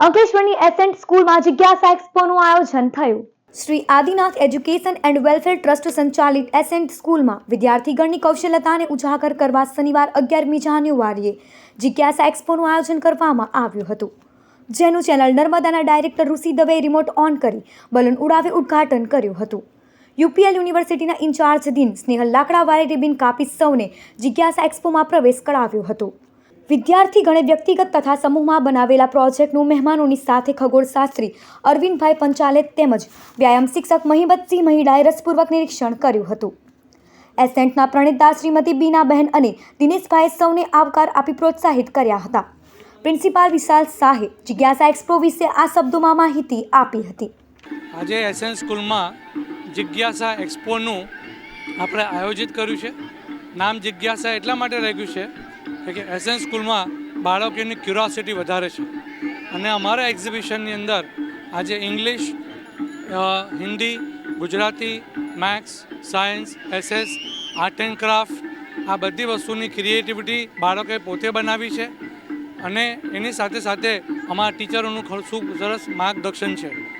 અંકલેશ્વરની ascent સ્કૂલમાં જિજ્ઞાસા એક્સપોનું આયોજન થયું. Shri Adinath education and welfare trust સંચાલિત એસેન્ટ સ્કૂલમાં વિદ્યાર્થીગણની કૌશલ્યતાને ઉજાગર કરવા શનિવાર અગિયારમી જાન્યુઆરીએ જિજ્ઞાસા એક્સપોનું આયોજન કરવામાં આવ્યું હતું, જેનું ચેનલ નર્મદાના director Rishi Dave remote on કરી બલૂન ઉડાવી ઉદ્ઘાટન કર્યું હતું. યુપીએલ યુનિવર્સિટીના ઇન્ચાર્જ દિન સ્નેહલ લાકડાવાળે રિબિન કાપી સૌને જિજ્ઞાસા એક્સપોમાં પ્રવેશ કરાવ્યો હતો. વિદ્યાર્થીગણે વ્યક્તિગત તથા સમૂહમાં બનાવેલા પ્રોજેક્ટનું મહેમાનોની સાથે ખગોળશાસ્ત્રી અરવિંદભાઈ પંચાલે તેમજ વ્યાયામ શિક્ષક મહિબતસિંહ મહિડાએ રસપૂર્વક નિરીક્ષણ કર્યું હતું. એસેન્ટના પ્રણેતદાર શ્રીમતી બીનાબહેન અને દિનેશભાઈએ સૌને આવકાર આપી પ્રોત્સાહિત કર્યા હતા. પ્રિન્સિપાલ વિશાલ શાહે જિજ્ઞાસા એક્સપો વિશે આ શબ્દોમાં માહિતી આપી હતી. આજે એસએન સ્કૂલમાં જિજ્ઞાસા એક્સપોનું આપણે આયોજિત કર્યું છે. નામ જિજ્ઞાસા એટલા માટે રાખ્યું છે કે એસએન સ્કૂલમાં બાળકોની ક્યુરોસિટી વધારે છે. અને અમારા એક્ઝિબિશનની અંદર આજે English Hindi, Gujarati, maths, science, SS, art and craft આ બધી વસ્તુની ક્રિએટિવિટી બાળકોએ પોતે બનાવી છે. અને એની સાથે સાથે અમારા ટીચરોનું ખૂબ સરસ માર્ગદર્શન છે.